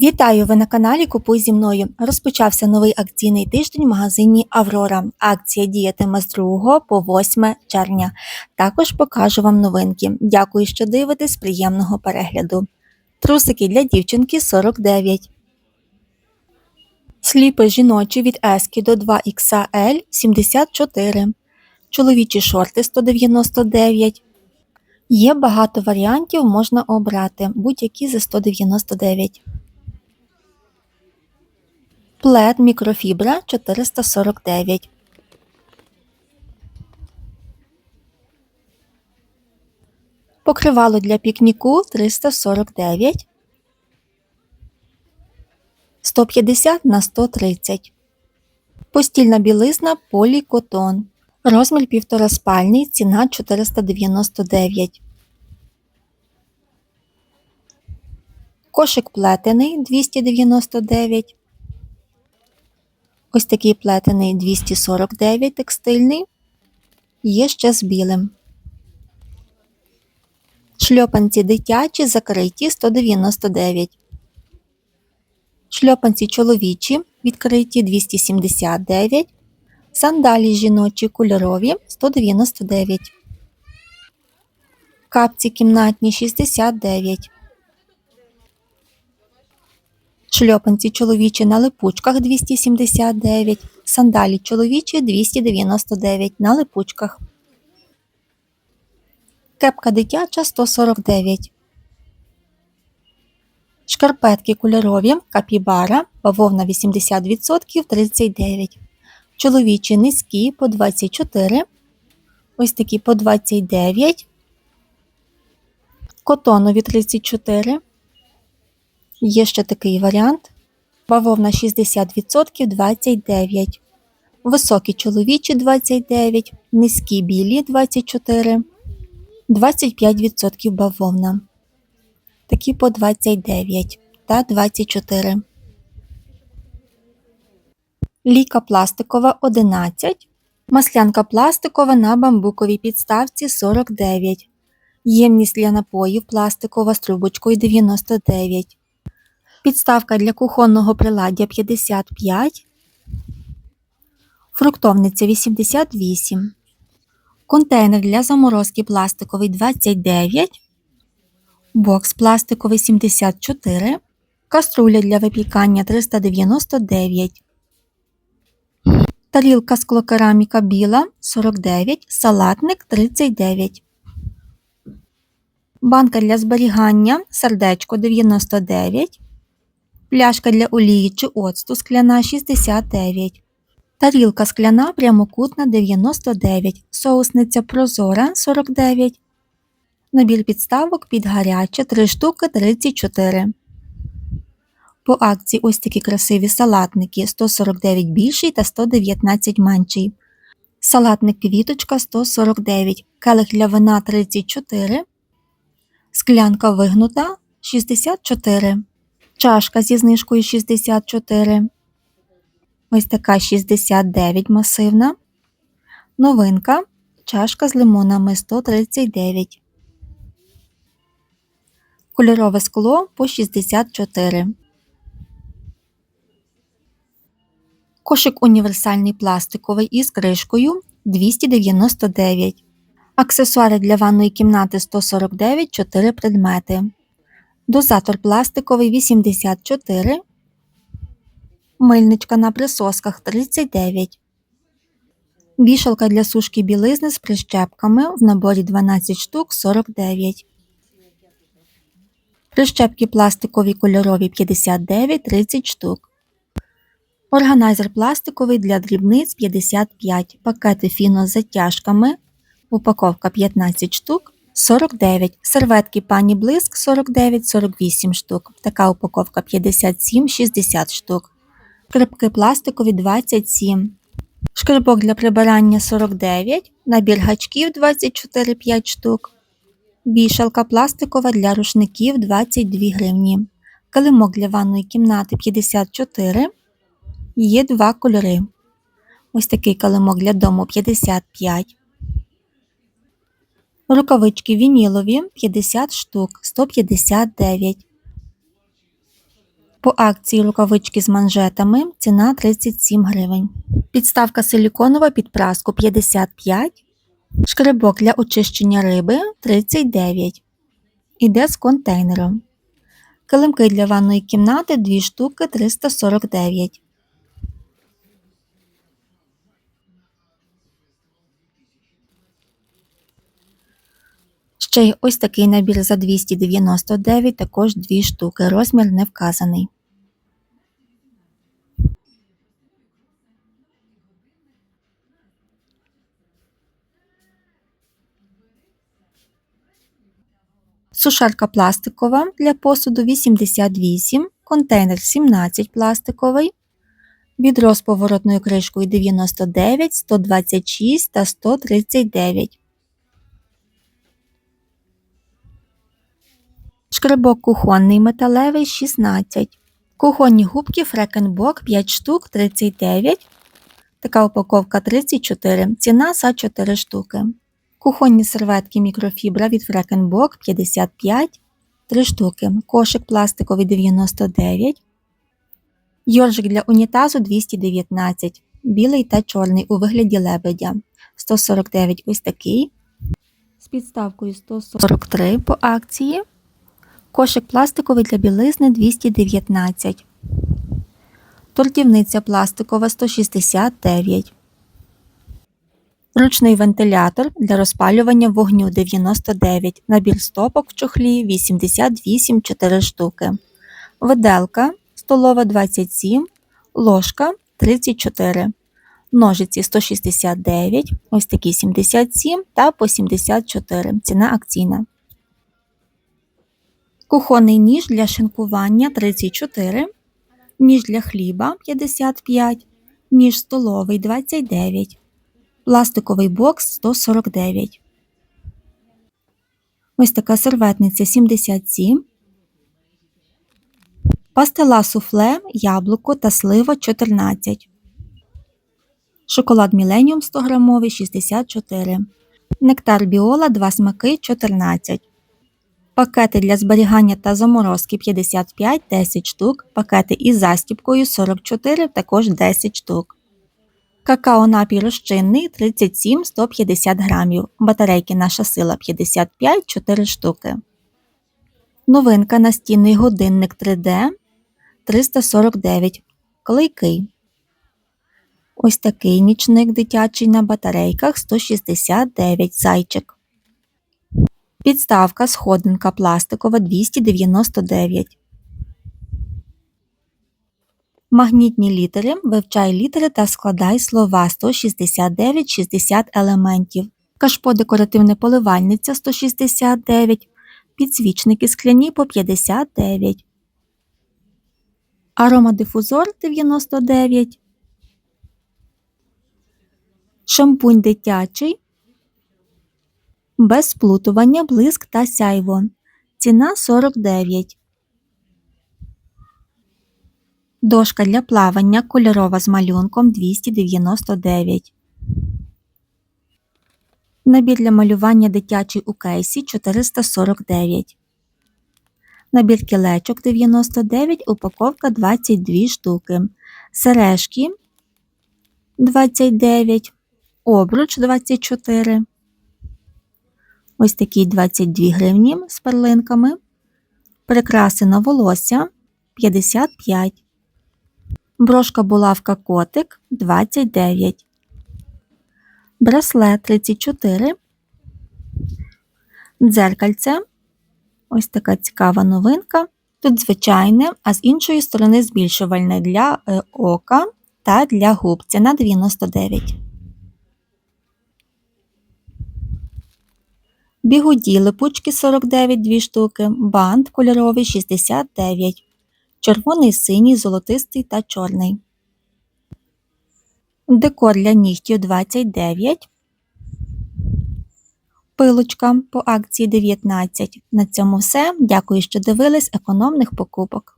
Вітаю! Ви на каналі Купуй зі мною. Розпочався новий акційний тиждень в магазині Аврора. Акція діятиме з 2 по 8 червня. Також покажу вам новинки. Дякую, що дивитесь. Приємного перегляду. Трусики для дівчинки 49. Сліпи жіночі від Ески до 2XL 74. Чоловічі шорти 199. Є багато варіантів, можна обрати будь-які за 199. Плед мікрофібра 449. Покривало для пікніку 349. 150 на 130. Постільна білизна полікотон. Розмір півтора спальний, ціна 499. Кошик плетений 299. Ось такий плетений 249 текстильний. Є ще з білим. Шльопанці дитячі закриті 199. Шльопанці чоловічі відкриті 279. Сандалі жіночі кольорові 199. Капці кімнатні 69. Шльопанці чоловічі на липучках 279, сандалі чоловічі 299 на липучках. Кепка дитяча 149. Шкарпетки кольорові капібара, бавовна 80% 39. Чоловічі низькі по 24. Ось такі по 29. Котонові 34. Є ще такий варіант. Бавовна 60% 29. Високі чоловічі 29, низькі білі 24, 25% бавовна. Такі по 29 та 24. Ліка пластикова 11. Маслянка пластикова на бамбуковій підставці 49. Ємність для напоїв пластикова з трубочкою 99. Підставка для кухонного приладдя 55, фруктовниця 88, контейнер для заморозки пластиковий 29, бокс пластиковий 74, каструля для випікання 399, тарілка склокераміка біла 49, салатник 39. Банка для зберігання сердечко 99 пляшка для олії чи оцту скляна 69, тарілка скляна прямокутна 99, соусниця прозора 49, набір підставок під гаряче 3 штуки 34. По акції ось такі красиві салатники 149 більший та 119 менший. Салатник квіточка 149, келих для вина 34, склянка вигнута 64. Чашка зі знижкою 64. Ось така 69 масивна. Новинка. Чашка з лимонами 139. Кольорове скло по 64. Кошик універсальний пластиковий із кришкою 299. Аксесуари для ванної кімнати 149 4 предмети. Дозатор пластиковий 84, мильничка на присосках 39, вішалка для сушки білизни з прищепками в наборі 12 штук 49, прищепки пластикові кольорові 59 30 штук, органайзер пластиковий для дрібниць 55, пакети фіно з затяжками, упаковка 15 штук. 49. Серветки пані Блиск 49-48 штук. Така упаковка 57-60 штук. Крипки пластикові 27. Шкребок для прибирання 49. Набір гачків 24-5 штук. Вішалка пластикова для рушників 22 гривні. Килимок для ванної кімнати 54. Є два кольори. Ось такий килимок для дому 55. Рукавички вінілові 50 штук 159. По акції рукавички з манжетами ціна 37 гривень. Підставка силіконова під праску 55. Шкребок для очищення риби 39. Іде з контейнером. Килимки для ванної кімнати 2 штуки 349. Ще й ось такий набір за 299, також 2 штуки. Розмір не вказаний. Сушарка пластикова для посуду 88, контейнер 17 пластиковий, відро з поворотною кришкою 99, 126 та 139. Шкребок кухонний металевий 16. Кухонні губки Фрекенбок 5 штук 39. Така упаковка 34. Ціна за 4 штуки. Кухонні серветки мікрофібра від Фрекенбок 55 3 штуки. Кошик пластиковий 99. Йоржик для унітазу 219. Білий та чорний у вигляді лебедя. 149 ось такий. З підставкою 143 по акції. Кошик пластиковий для білизни 219. Тортівниця пластикова 169. Ручний вентилятор для розпалювання вогню 99. Набір стопок в чохлі 88 4 штуки. Виделка столова 27. Ложка 34. Ножиці 169. Ось такі 77 та по 74. Ціна акційна. Кухонний ніж для шинкування 34, ніж для хліба 55, ніж столовий 29, пластиковий бокс 149. Ось така серветниця 77. Пастила суфле, яблуко та слива 14. Шоколад Міленіум 100 грамовий 64. Нектар біола 2 смаки 14. Пакети для зберігання та заморозки 55 10 штук, пакети із застіпкою 44 також 10 штук. Какао напій розчинний 37 150 грамів. Батарейки наша сила 55 4 штуки. Новинка настінний годинник 3D 349. Клейкий. Ось такий нічник дитячий на батарейках 169 зайчик. Підставка сходинка пластикова 299. Магнітні літери. Вивчай літери та складай слова 169 60 елементів. Кашпо декоративне поливальниця 169. Підсвічники скляні по 59. Аромадифузор 99. Шампунь дитячий без сплутування блиск та сяйво. Ціна 49. Дошка для плавання кольорова з малюнком 299. Набір для малювання дитячий у кейсі 449. Набір кілечок 99, упаковка 22 штуки. Сережки 29, обруч 24. Ось такі 22 гривні з перлинками. Прикраси на волосся 55. Брошка булавка котик 29. Браслет 34. Дзеркальце. Ось така цікава новинка. Тут звичайне, а з іншої сторони збільшувальне для е, ока та для губ. Ціна 99. Бігуді липучки 49 2 штуки, бант кольоровий 69, червоний, синій, золотистий та чорний. Декор для нігтів 29. Пилочка по акції 19. На цьому все. Дякую, що дивились економних покупок.